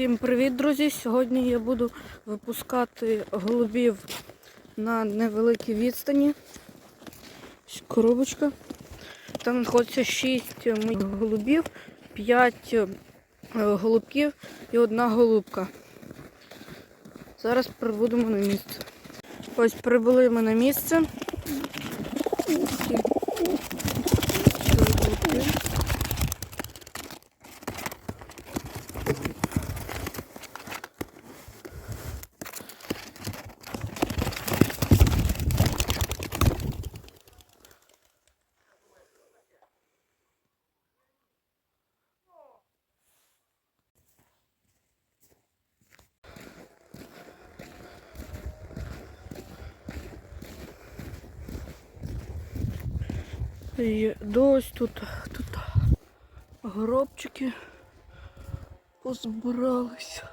Всім привіт, друзі! Сьогодні я буду випускати голубів на невеликій відстані. Ось Коробочка. Там знаходиться 6 моїх голубів, 5 голубків і одна голубка. Зараз прибудемо на місце. Ось прибули ми на місце. І дось тут, тут гробчики позбиралися.